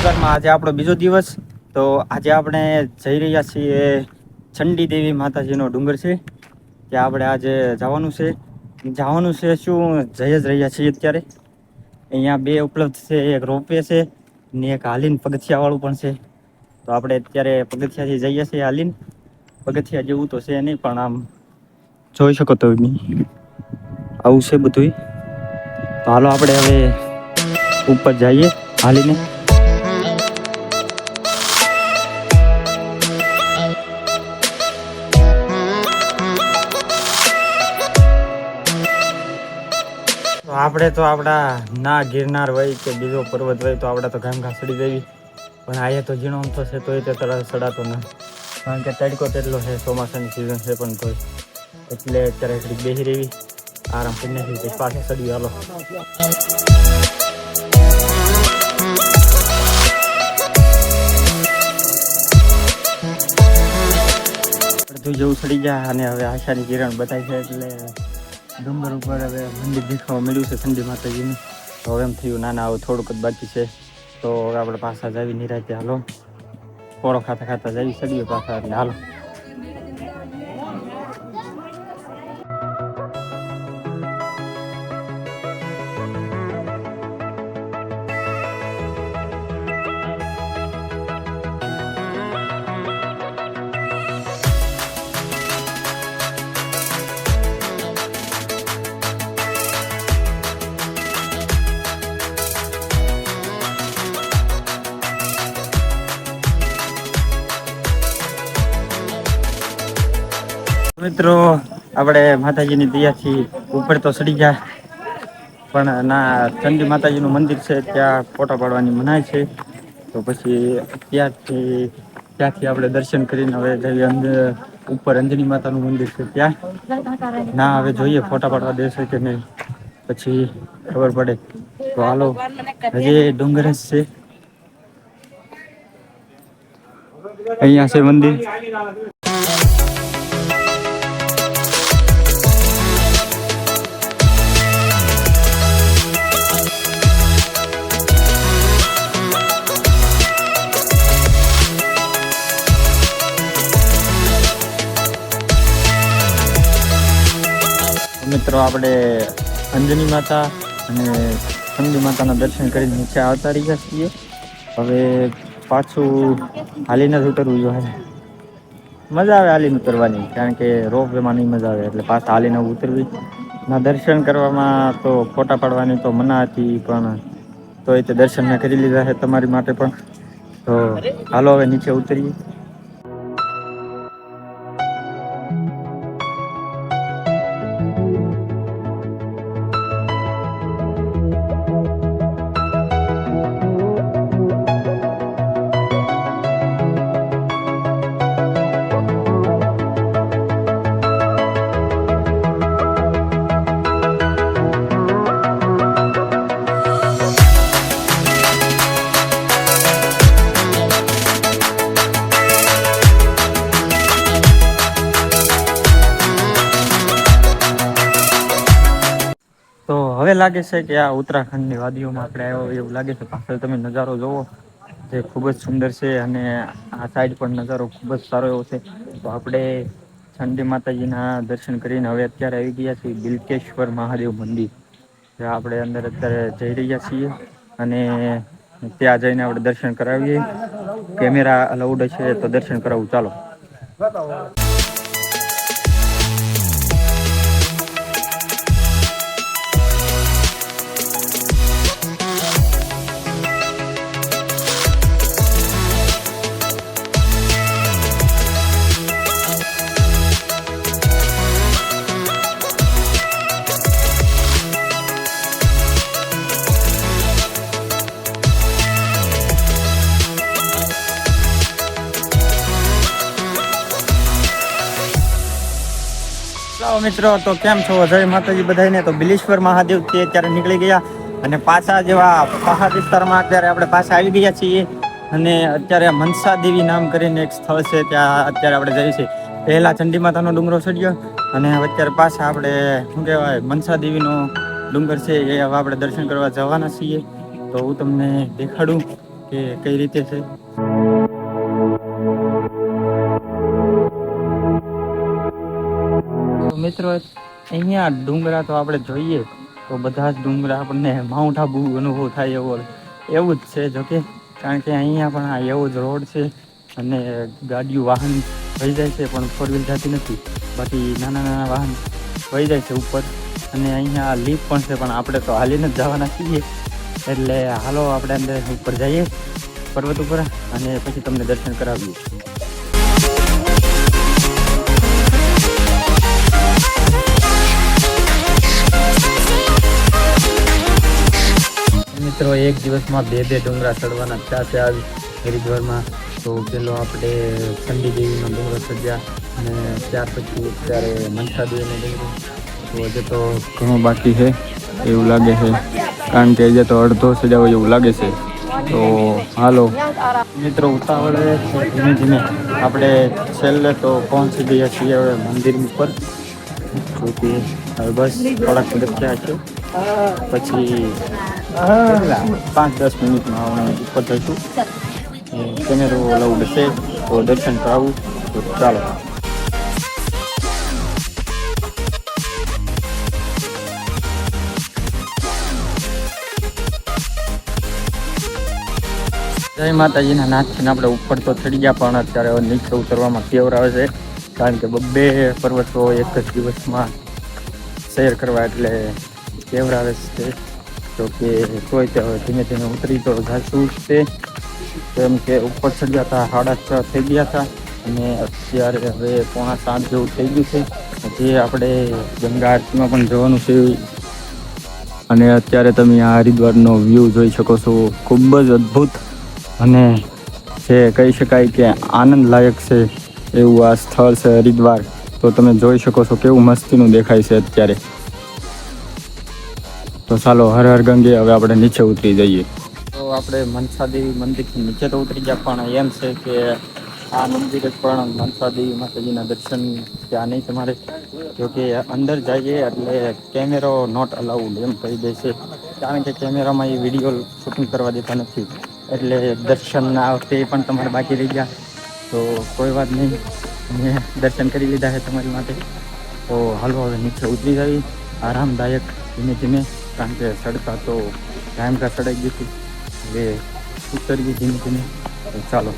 નમસ્કારમાં આજે આપણો બીજો દિવસ. તો આજે આપણે જઈ રહ્યા છીએ ચંડી દેવી માતાજીનો ડુંગર છે. ત્યાં આપણે આજે જવાનું છે. જવાનું છે શું? જઈ જ રહ્યા છીએ અત્યારે. અહીંયા બે ઉપલબ્ધ છે. એક રોપવે છે ને એક હાલીન પગથિયાવાળું પણ છે. તો આપણે અત્યારે પગથિયાથી જઈએ છીએ હાલીન. પગથિયા જેવું તો છે નહીં, પણ આમ જોઈ શકો તો આવું છે બધું તો હાલો આપણે હવે ઉપર જઈએ હાલીને. આપણે તો આપણા ના ગિરનાર હોય કે બીજો પર્વત હોય તો આપણે તો ગામ ઘા સડી દેવી પણ આયે તો ઝીણો અમથો છે, તોય તે સડાતો ના. કારણ કે તડકો તેટલો છે, ચોમાસાની સિઝન છે પણ તોય એટલે અત્યારે એટલી બેસી રહેવી આરામ કરી નાખી, પછી પાછા સડી હાલો. અડધું જેવું સડી જાય અને હવે આશાની કિરણ બતાવી છે, એટલે ડુંગર ઉપર હવે મંદિર દેખાવા મળ્યું છે, ઠંડી માતાજીનું. તો હવે એમ થયું નાના આવું થોડુંક જ બાકી છે. તો હવે આપણે પાછા જાવી નિરાતે, હાલો. પોળો ખાતા ખાતા જાવી, સડીએ પાછા, એટલે હાલો. મિત્રો, આપણે માતાજીની દયાથી ઉપર તો સડી ગયા. પણ ના, ચંડી માતાજીનું મંદિર છે, ત્યાં ફોટા પાડવાની મનાય છે. તો પછી ત્યાંથી ત્યાંથી આપણે દર્શન કરીને હવે જઈએ અંદર ઉપર અંજની માતાનું મંદિર છે ત્યાં. ના, હવે જોઈએ ફોટા પાડવા દેશે કે નહીં. પછી ખબર પડે. તો હાલો, હજી ડુંગર જ છે. અહીંયા છે મંદિર. મિત્રો, આપણે અંજની માતા અને ચંડી માતાના દર્શન કરીને નીચે આવતા રહ્યા છીએ. હવે પાછું હાલીને જ ઉતરવું જોઈએ. મજા આવે હાલીને ઉતરવાની, કારણ કે રોપ વેમાં નહીં મજા આવે, એટલે પાછા હાલીને ઉતરવી. ના, દર્શન કરવામાં તો ફોટા પાડવાની તો મના હતી, પણ તો એ તે દર્શન મેં કરી લીધા છે તમારી માટે પણ. તો હાલો હવે નીચે ઉતરીએ. તો હવે લાગે છે કે આ ઉત્તરાખંડની વાદીઓમાં આપણે આવ્યો એવું લાગે છે. પાછળ તમે નજારો જોવો, જે ખૂબ જ સુંદર છે અને આ સાઈડ પણ નજારો ખૂબ જ સારો એવો છે. તો આપણે ચંડી માતાજીના દર્શન કરીને હવે અત્યારે આવી ગયા છીએ બિલકેશ્વર મહાદેવ મંદિર. જે આપણે અંદર અત્યારે જઈ રહ્યા છીએ અને ત્યાં જઈને આપણે દર્શન કરાવીએ. કેમેરા અલાઉડ છે તો દર્શન કરાવવું ચાલો. મિત્રો, તો કેમ છો? જય માતાજી બધાને તો બિલેશ્વર મહાદેવ તે અત્યારે નીકળી ગયા અને પાછા જેવા પહાડ વિસ્તારમાં અત્યારે આપણે પાછા આવી ગયા છીએ. અને અત્યારે મનસા દેવી નામ કરીને એક સ્થળ છે, ત્યાં અત્યારે આપણે જઈએ છીએ. પહેલા ચંડી માતાનો ડુંગરો ચડ્યો અને અત્યારે પાછા આપણે, શું કહેવાય, મનસા દેવીનો ડુંગર છે એ હવે આપણે દર્શન કરવા જવાના છીએ. તો હું તમને દેખાડું કે કઈ રીતે છે. મિત્રો અહીંયા ડુંગરા તો આપણે જોઈએ. તો બધા જ ડુંગરા આપણને માઉન્ટ આબુ અનુભવ થાય એવો એવું જ છે જોકે. કારણ કે અહીંયા પણ આ એવો જ રોડ છે અને ગાડીઓ વાહન વહી જાય છે, પણ ફોર વ્હીલ જતી નથી. બાકી નાના નાના વાહન વહી જાય છે ઉપર. અને અહીંયા લીફ પણ છે, પણ આપણે તો હાલીને જ જવાના છીએ. એટલે હાલો આપણે અંદર ઉપર જઈએ. પર્વત ઉપર. અને પછી તમને દર્શન કરાવીએ. મિત્રો, એક દિવસમાં બે બે ડુંગરા ચડવાના ત્યાં છે આજ હરિદ્વારમાં. તો પેલો આપણે ચંડી દેવીનો ડુંગરો ચડ્યા અને ત્યાર પછી અત્યારે મનસા દેવીનો ડુંગરો. તો હજે તો ઘણું બાકી છે, એવું લાગે છે. કારણ કે હજે તો અડધો સજાવો એવું લાગે છે. તો હાલો. મિત્રો, ઉતાવળે ધીમે ધીમે આપણે છેલ્લે તો પહોંચી ગયા છીએ હવે મંદિર ઉપર. હવે બસ થોડાક મદદ થયા છે. પછી? પાંચ દસ મિનિટમાં હું ઉપર જઈશું. કેમેરો લવું છે તો દર્શન કરાવું તો ચાલો. જય માતાજીના નાથથી આપણે ઉપર તો ચડી ગયા, પણ અત્યારે નીચે ઉતરવામાં કેવર આવે છે. કારણ કે બબ્બે પર્વતો એક જ દિવસમાં શેર કરવા એટલે કેવર આવે છે તો કે કોઈ તે ધીમે ધીમે ઉતરી તો જ તે કેમ કે ઉપર ચડ્યા હતા સાડા છ થઈ ગયા હતા અને અત્યારે હવે પોણા સાત જેવું થઈ ગયું છે જે આપણે ગંગા આરતીમાં પણ જવાનું છે અને અત્યારે તમે આ હરિદ્વારનો વ્યૂ જોઈ શકો છો ખૂબ જ અદ્ભુત અને જે કહી શકાય કે આનંદ લાયક છે એવું આ સ્થળ છે હરિદ્વાર તો તમે જોઈ શકો છો કેવું મસ્તીનું દેખાય છે અત્યારે તો ચાલો, હર હર ગંગે, હવે આપણે નીચે ઉતરી જઈએ. તો આપણે મનસા દેવી મંદિરથી નીચે તો ઉતરી ગયા, પણ એમ છે કે આ મંદિરે પણ મનસા દેવી માતાજીના દર્શન ત્યાં નહીં તમારે. જોકે અંદર જઈએ એટલે કેમેરો નોટ અલાઉડ એમ કહી દે છે. કારણ કે કેમેરામાં એ વીડિયો શૂટિંગ કરવા દેતા નથી. એટલે દર્શન ના વખતે પણ તમારે બાકી રહી ગયા. તો કોઈ વાત નહીં. મેં દર્શન કરી લીધા છે તમારી માટે. તો હાલો, હવે નીચે ઉતરી જવી આરામદાયક ધીમે ધીમે. કારણ કે સડકા તો ટાઈમ કા સડાઈ ગઈ હતી. હવે ઉતરવી ધીમે ધીમે. ચાલો.